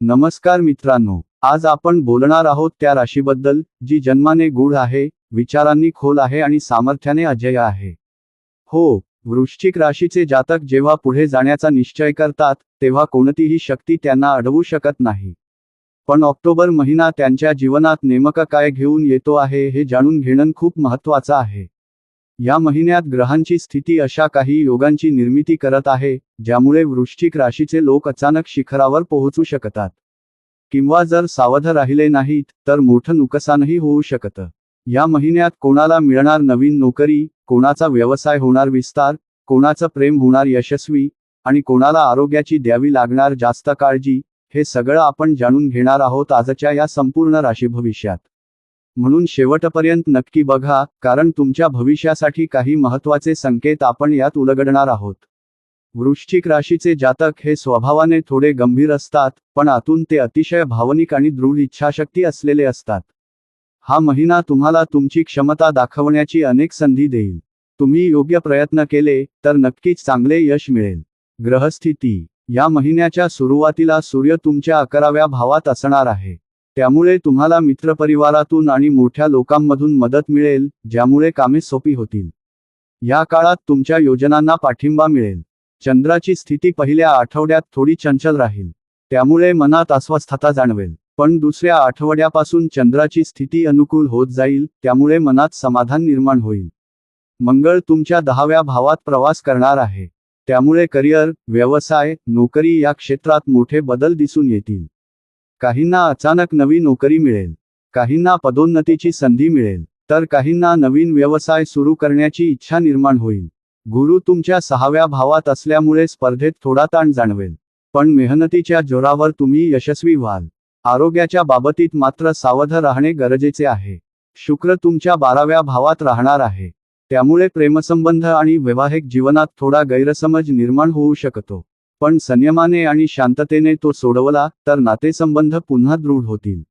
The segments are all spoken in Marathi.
नमस्कार मित्रांनो आज आपण बोलणार आहोत त्या राशीबद्दल जी जन्माने गूढ आहे विचारांनी खोल आहे आणि सामर्थ्याने अजय आहे. हो वृश्चिक राशीचे जातक जेव्हा पुढे जाण्याचा निश्चय करतात तेव्हा कोणतीही शक्ती त्यांना अडवू शकत नाही. पण ऑक्टोबर महिना त्यांच्या जीवनात नेमकं काय घेऊन येतो आहे हे जाणून घेणं खूप महत्त्वाचं आहे. या महिन्यात ग्रहांची स्थिती अशा काही योगांची निर्मिती करत आहे ज्यामुळे वृश्चिक राशीचे लोक अचानक शिखरावर पोहोचू शकतात. किंवा जर सावध राहिले नाहीत तर मोठं नुकसानही होऊ शकतं. या महिन्यात कोणाला मिळणार नवीन नोकरी कोणाचा व्यवसाय होणार विस्तार कोणाचं प्रेम होणार यशस्वी आणि कोणाला आरोग्याची द्यावी लागणार जास्त काळजी हे सगळं आपण जाणून घेणार आहोत आजच्या या संपूर्ण राशी भविष्यात. म्हणून शेवटपर्यंत नक्की बघा कारण तुमच्या भविष्यासाठी काही महत्त्वाचे संकेत आपण यात उलगडणार आहोत. वृश्चिक राशीचे जातक हे स्वभावाने थोडे गंभीर असतात पण आतून ते अतिशय भावनिक आणि दृढ इच्छाशक्ती असलेले असतात. हा महिना तुम्हाला तुमची क्षमता दाखवण्याची अनेक संधी देईल. तुम्ही योग्य प्रयत्न केले तर नक्कीच चांगले यश मिळेल. ग्रहस्थिती. या महिन्याच्या सुरुवातीला सूर्य तुमच्या अकराव्या भावात असणार आहे. त्यामुळे तुम्हाला मित्रपरिवारातून आणि मोठ्या लोकांमधून मदत मिळेल ज्यामुळे कामे सोपी होतील. या काळात तुमच्या योजनांना पाठिंबा मिळेल. चंद्राची स्थिती पहिल्या आठवड्यात थोडी चंचल राहील. त्यामुळे मनात अस्वस्थता जाणवेल. पण दुसऱ्या आठवड्यापासून चंद्राची स्थिती अनुकूल होत जाईल त्यामुळे मनात समाधान निर्माण होईल. मंगळ तुमच्या दहाव्या भावात प्रवास करणार आहे. त्यामुळे करिअर व्यवसाय नोकरी या क्षेत्रात मोठे बदल दिसून येतील. काहींना अचानक नवी नोकरी मिळेल काहींना पदोन्नतीची संधी मिळेल तर काहींना नवीन व्यवसाय सुरू करण्याची इच्छा निर्माण होईल. गुरु तुमच्या सहाव्या भावात असल्यामुळे स्पर्धेत थोडा ताण जाणवेल पण मेहनतीच्या जोरावर तुम्ही यशस्वी व्हाल. आरोग्याच्या बाबतीत मात्र सावध राहणे गरजेचे आहे. शुक्र तुमच्या बाराव्या भावात राहणार आहे. त्यामुळे प्रेमसंबंध आणि वैवाहिक जीवनात थोडा गैरसमज निर्माण होऊ शकतो. पण संयमाने आणि शांततेने तो सोडवला तर नातेसंबंध पुन्हा दृढ होतील.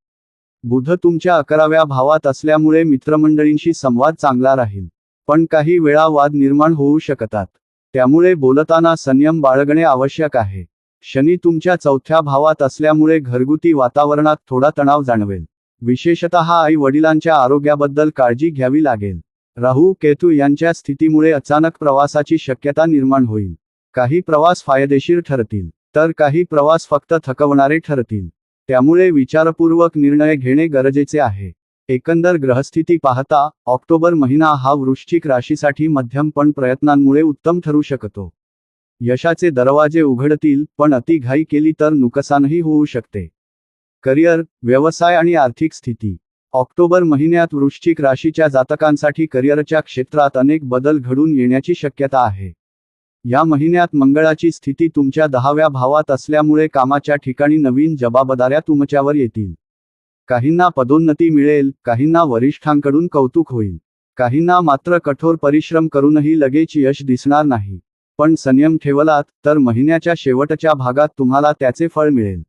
बुध तुमच्या अकराव्या भावात असल्यामुळे मित्रमंडळींशी संवाद चांगला राहील. पण काही वेळा वाद निर्माण होऊ शकतात. त्यामुळे बोलताना संयम बाळगणे आवश्यक आहे. शनी तुमच्या चौथ्या भावात असल्यामुळे घरगुती वातावरणात थोडा तणाव जाणवेल. विशेषतः आई वडिलांच्या आरोग्याबद्दल काळजी घ्यावी लागेल. राहू केतू यांच्या स्थितीमुळे अचानक प्रवासाची शक्यता निर्माण होईल. काही प्रवास फायदेशीर ठरतील तर काही प्रवास फक्त थकवणारे ठरतील. त्यामुळे विचारपूर्वक निर्णय घेणे गरजेचे आहे. एकंदर ग्रहस्थिती पाहता ऑक्टोबर महिना हा वृश्चिक राशीसाठी मध्यम पण प्रयत्नांमुळे उत्तम ठरू शकतो. यशाचे दरवाजे उघडतील पण अतिघाई केली तर नुकसानही होऊ शकते. करिअर व्यवसाय आणि आर्थिक स्थिती. ऑक्टोबर महिन्यात वृश्चिक राशीच्या जातकांसाठी करिअरच्या क्षेत्रात अनेक बदल घडून येण्याची शक्यता आहे. या महिन्यात मंगळाची स्थिती तुमच्या दहाव्या भावात असल्यामुळे कामाच्या ठिकाणी नवीन जबाबदाऱ्या तुमच्यावर येतील. काहींना पदोन्नती मिळेल काहींना वरिष्ठांकडून कौतुक होईल. काहींना मात्र कठोर परिश्रम करूनही लगेच यश दिसणार नाही. पण संयम ठेवलात तर महिन्याच्या शेवटच्या भागात तुम्हाला त्याचे फळ मिळेल.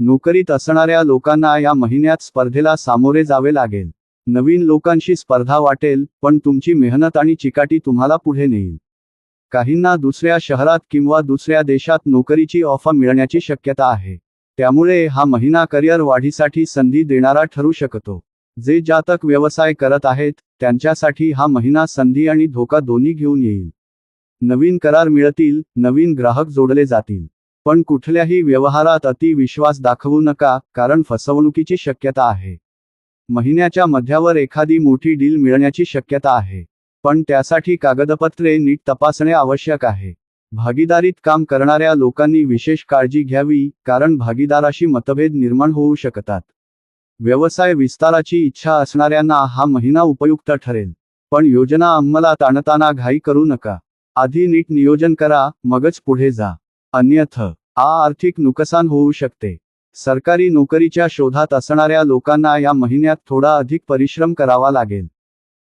नोकरीत असणाऱ्या लोकांना या महिन्यात स्पर्धेला सामोरे जावे लागेल. नवीन लोकांशी स्पर्धा वाटेल पण तुमची मेहनत आणि चिकाटी तुम्हाला पुढे नेईल. काहींना दुसऱ्या शहरात किंवा दुसऱ्या देशात नोकरीची ऑफर मिळण्याची शक्यता आहे. त्यामुळे हा महिना करिअर वाढीसाठी संधी देणारा ठरू शकतो. जे जातक व्यवसाय करत आहेत त्यांच्यासाठी हा महिना संधी आणि धोका दोन्ही घेऊन येईल. नवीन करार मिळतील नवीन ग्राहक जोडले जातील. पण कुठल्याही व्यवहारात अति विश्वास दाखवू नका कारण फसवणुकीची शक्यता आहे. महिन्याच्या मध्यावर एखादी मोठी डील मिळण्याची शक्यता आहे. पण त्यासाठी कागदपत्रे नीट तपासणे आवश्यक आहे. भागीदारीत काम करणाऱ्या लोकांनी विशेष काळजी घ्यावी कारण भागीदाराशी मतभेद निर्माण होऊ शकतात. व्यवसाय विस्ताराची इच्छा असणाऱ्यांना हा महिना उपयुक्त ठरेल. पण योजना अंमलात आणताना घाई करू नका. आधी नीट नियोजन करा मगच पुढे जा. अन्यथ आ आर्थिक नुकसान होऊ शकते. सरकारी नोकरीच्या शोधात असणाऱ्या लोकांना या महिन्यात थोडा अधिक परिश्रम करावा लागेल.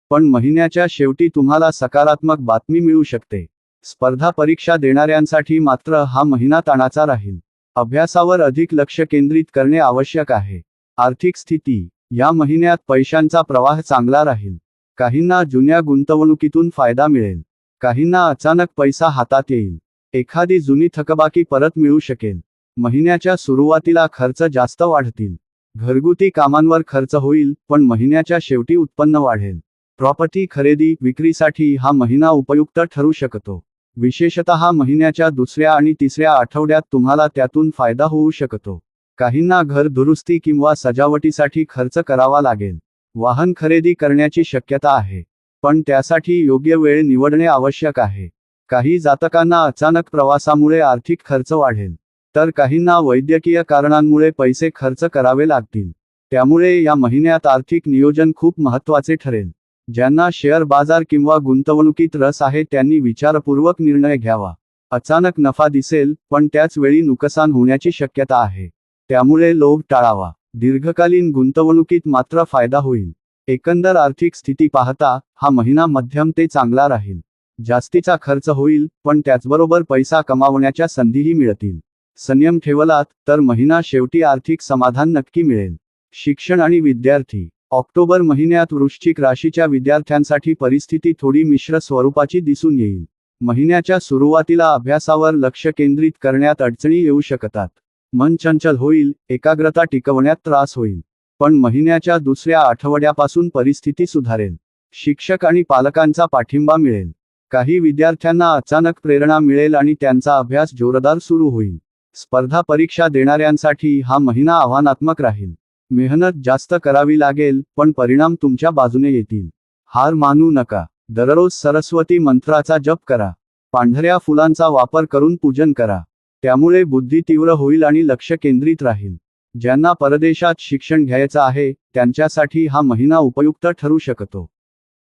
पण महिन्याच्या शेवटी तुम्हाला सकारात्मक बातमी मिळू शकते. स्पर्धा परीक्षा देणाऱ्यांसाठी मात्र हा महिना ताणाचा राहील. अभ्यासावर अधिक लक्ष केंद्रित करणे आवश्यक आहे. आर्थिक स्थिती या महिन्यात पैशांचा प्रवाह चांगला राहील. काहींना जुन्या गुंतवणुकीतून फायदा मिळेल. काहींना अचानक पैसा हातात येईल. एखादी जुनी थकबाकी परत मिळू शकेल. महिन्याच्या सुरुवातीला खर्च जास्त वाढतील. घरगुती कामांवर खर्च होईल पण महिन्याच्या शेवटी उत्पन्न वाढेल. प्रॉपर्टी खरेदी विक्रीसाठी हा महिना उपयुक्त ठरू शकतो. विशेषतः महिन्याच्या दुसऱ्या आणि तिसऱ्या आठवड्यात तुम्हाला त्यातून फायदा होऊ शकतो. काहींना घर दुरुस्ती किंवा सजावटीसाठी खर्च करावा लागेल. वाहन खरेदी करण्याची शक्यता आहे. पण त्यासाठी योग्य वेळ निवडणे आवश्यक आहे. काही जातकांना अचानक प्रवासामुळे आर्थिक खर्च वाढेल. तर काहींना वैद्यकीय कारणांमुळे पैसे खर्च करावे लागतील. त्यामुळे या महिन्यात आर्थिक नियोजन खूप महत्त्वाचे ठरेल. ज्यांना शेअर बाजार किंवा गुंतवणुकीत रस आहे त्यांनी विचारपूर्वक निर्णय घ्यावा. अचानक नफा दिसेल पण त्याच वेळी नुकसान होण्याची शक्यता आहे. त्यामुळे लोभ टाळावा. दीर्घकालीन गुंतवणुकीत मात्र फायदा होईल. एकंदर आर्थिक स्थिती पाहता हा महिना मध्यम ते चांगला राहील. जास्तीचा खर्च होईल पण त्याचबरोबर पैसा कमावण्याच्या संधीही मिळतील. संयम ठेवलात तर महिना शेवटी आर्थिक समाधान नक्की मिळेल. शिक्षण आणि विद्यार्थी ऑक्टोबर महिन्यात वृश्चिक राशीच्या विद्यार्थ्यांसाठी परिस्थिती थोडी मिश्र स्वरूपाची दिसून येईल. महिन्याच्या सुरुवातीला अभ्यासावर लक्ष केंद्रित करण्यात अडचणी येऊ शकतात. मन चंचल होईल एकाग्रता टिकवण्यात त्रास होईल. पण महिन्याच्या दुसऱ्या आठवड्यापासून परिस्थिती सुधारेल. शिक्षक आणि पालकांचा पाठिंबा मिळेल. काही विद्यार्थ्यांना अचानक प्रेरणा मिळेल आणि त्यांचा अभ्यास जोरदार सुरू होईल. स्पर्धा परीक्षा देणाऱ्यांसाठी हा महिना आव्हानात्मक राहील. मेहनत जास्त करावी लागेल पण परिणाम तुमच्या बाजूने येतील. हार मानू नका. दररोज सरस्वती मंत्राचा जप करा. पांढऱ्या फुलांचा वापर करून पूजन करा. त्यामुळे बुद्धी तीव्र होईल आणि लक्ष केंद्रित राहील. ज्यांना परदेशात शिक्षण घ्यायचं आहे त्यांच्यासाठी हा महिना उपयुक्त ठरू शकतो.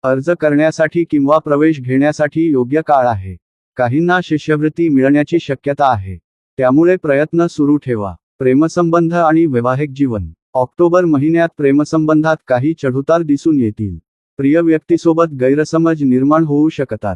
अर्ज करण्यासाठी किंवा प्रवेश घेण्यासाठी योग्य काळ आहे. काहींना शिष्यवृत्ती मिळण्याची शक्यता आहे. त्यामुळे प्रयत्न सुरू ठेवा. प्रेमसंबंध आणि वैवाहिक जीवन. ऑक्टोबर महिन्यात प्रेमसंबंधात काही चढउतार दिसून येतील. प्रिय व्यक्तीसोबत गैरसमज निर्माण होऊ शकतात.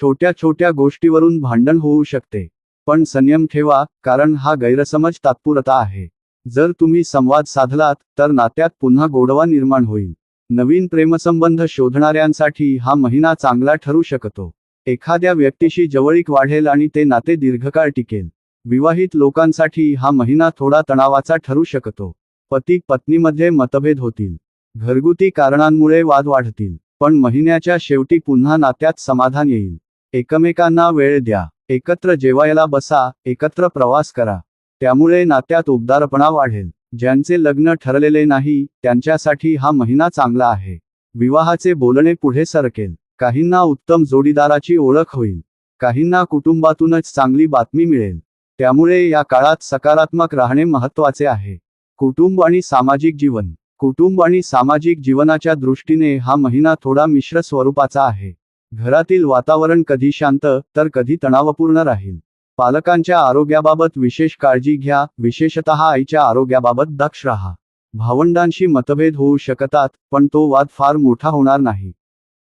छोट्या छोट्या गोष्टीवरून भांडण होऊ शकते. पण संयम ठेवा कारण हा गैरसमज तात्पुरता आहे. जर तुम्ही संवाद साधलात तर नात्यात पुन्हा गोडवा निर्माण होईल. नवीन प्रेमसंबंध शोधणाऱ्यांसाठी हा महिना चांगला ठरू शकतो. एखाद्या व्यक्तीशी जवळीक वाढेल आणि ते नाते दीर्घकाळ टिकेल. विवाहित लोकांसाठी हा महिना थोडा तणावाचा ठरू शकतो. पती पत्नीमध्ये मतभेद होतील. घरगुती कारणांमुळे वाद वाढतील. पण महिन्याच्या शेवटी पुन्हा नात्यात समाधान येईल. एकमेकांना वेळ द्या. एकत्र जेवायला बसा. एकत्र प्रवास करा. त्यामुळे नात्यात उबदारपणा वाढेल. ज्यांचे लग्न ठरलेले नाही त्यांच्यासाठी हा महिना चांगला आहे. विवाहाचे बोलणे पुढे सरकेल. काहींना उत्तम जोडीदाराची ओळख होईल. काहींना कुटुंबातूनच चांगली बातमी मिळेल. त्यामुळे या काळात सकारात्मक राहणे महत्त्वाचे आहे. कुटुंब आणि सामाजिक जीवन. कुटुंब आणि सामाजिक जीवनाच्या दृष्टीने हा महिना थोडा मिश्र स्वरूपाचा आहे. घरातील वातावरण कधी शांत तर कधी तणावपूर्ण राहील. पालकांच्या आरोग्याबाबत विशेष काळजी घ्या विशेषतः आईच्या आरोग्याबाबत दक्ष राहा. भावंडांशी मतभेद होऊ शकतात पण तो वाद फार मोठा होणार नाही.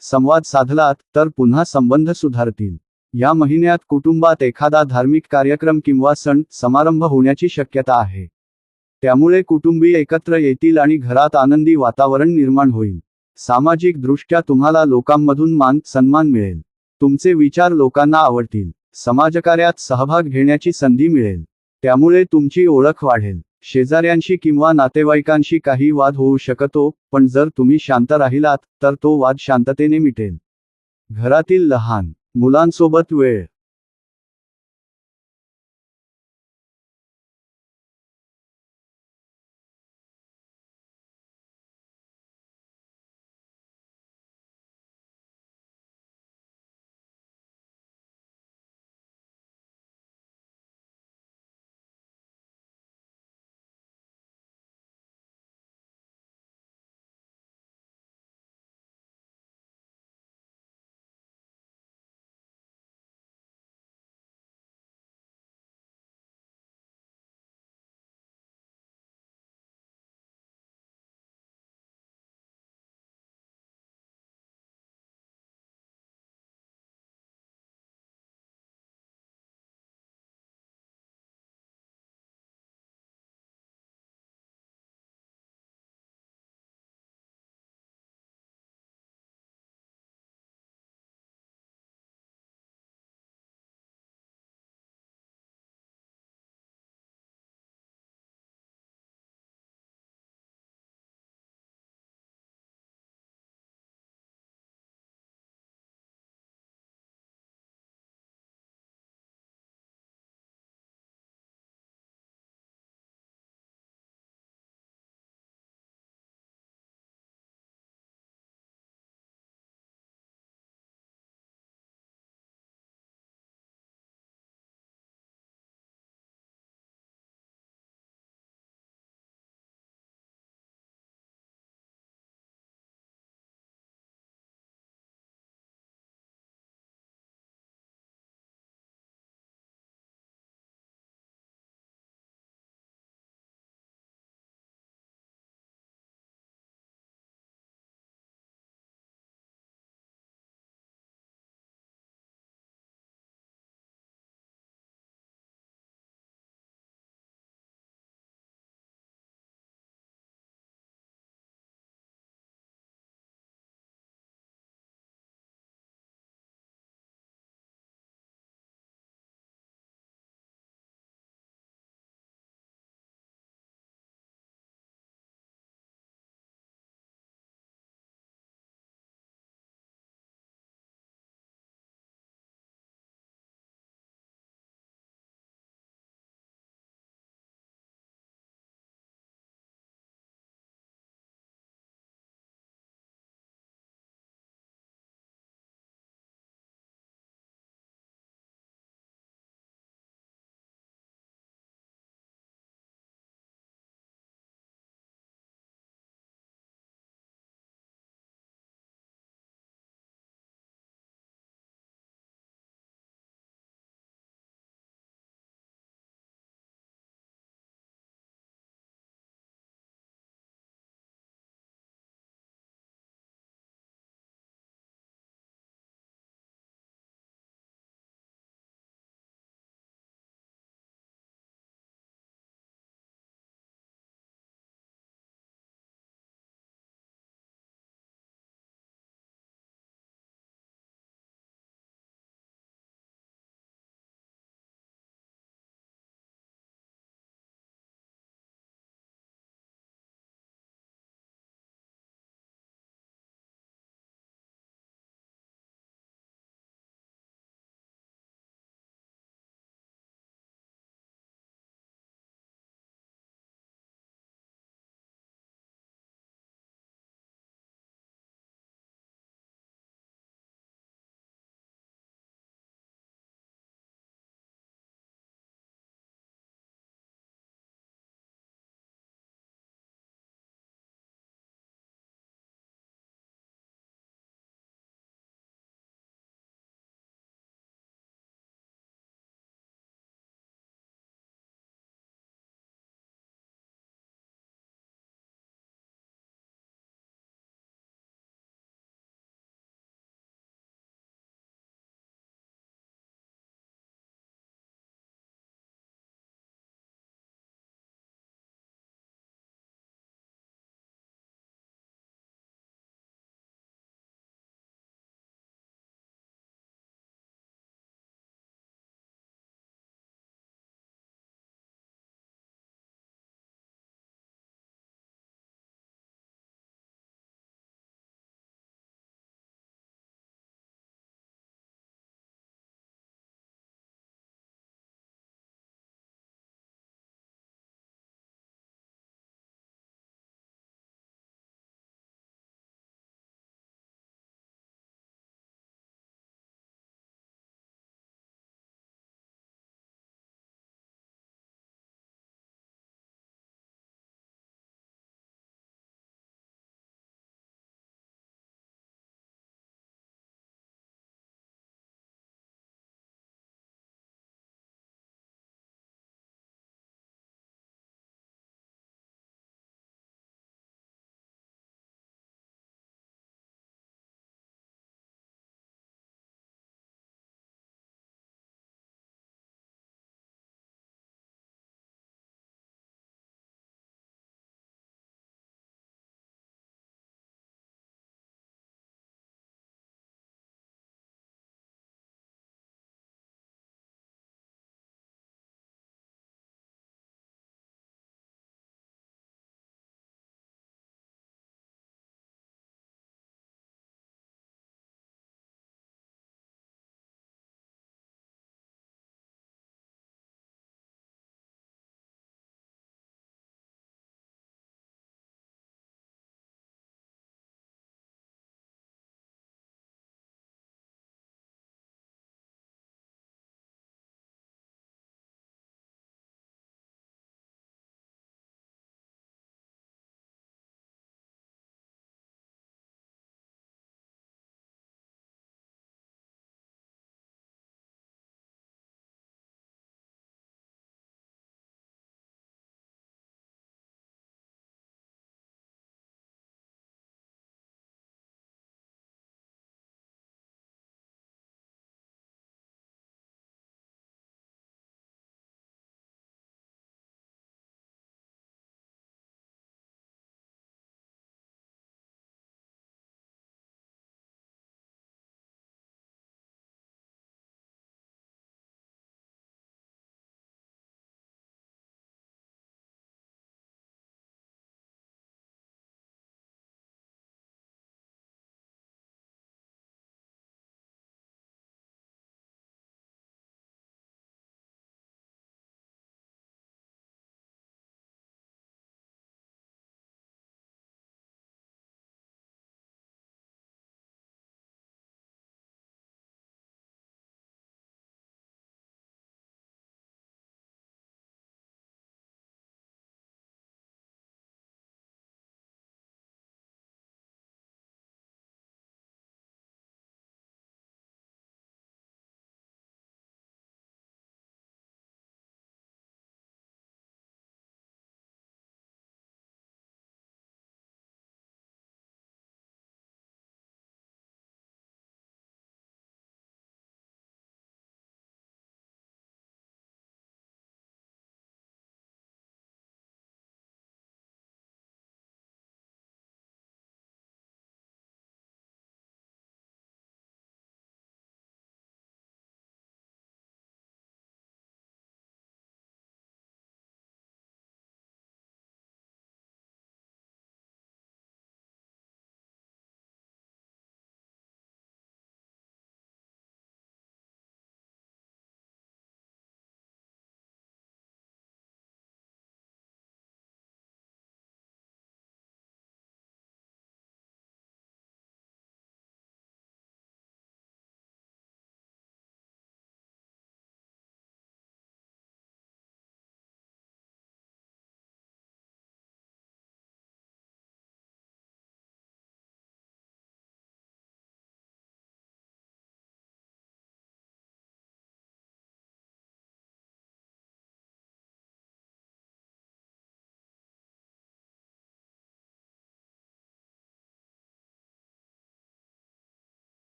संवाद साधलात तर पुन्हा संबंध सुधारतील. या महिन्यात कुटुंबात एखादा धार्मिक कार्यक्रम किंवा सण समारंभ होण्याची शक्यता आहे. त्यामुळे कुटुंबीय एकत्र येतील आणि घरात आनंदी वातावरण निर्माण होईल. सामाजिक दृष्ट्या तुम्हाला लोकांमधून मान सन्मान मिळेल. तुमचे विचार लोकांना आवडतील. समाजकार्यात सहभाग घेण्याची संधी मिळेल. त्यामुळे तुमची ओळख वाढेल. शेजाऱ्यांशी किंवा नातेवाईकांशी काही वाद होऊ शकतो पण जर तुम्ही शांत राहिलात तर तो वाद शांततेने मिटेल. घरातील लहान मुलांसोबत वेळ.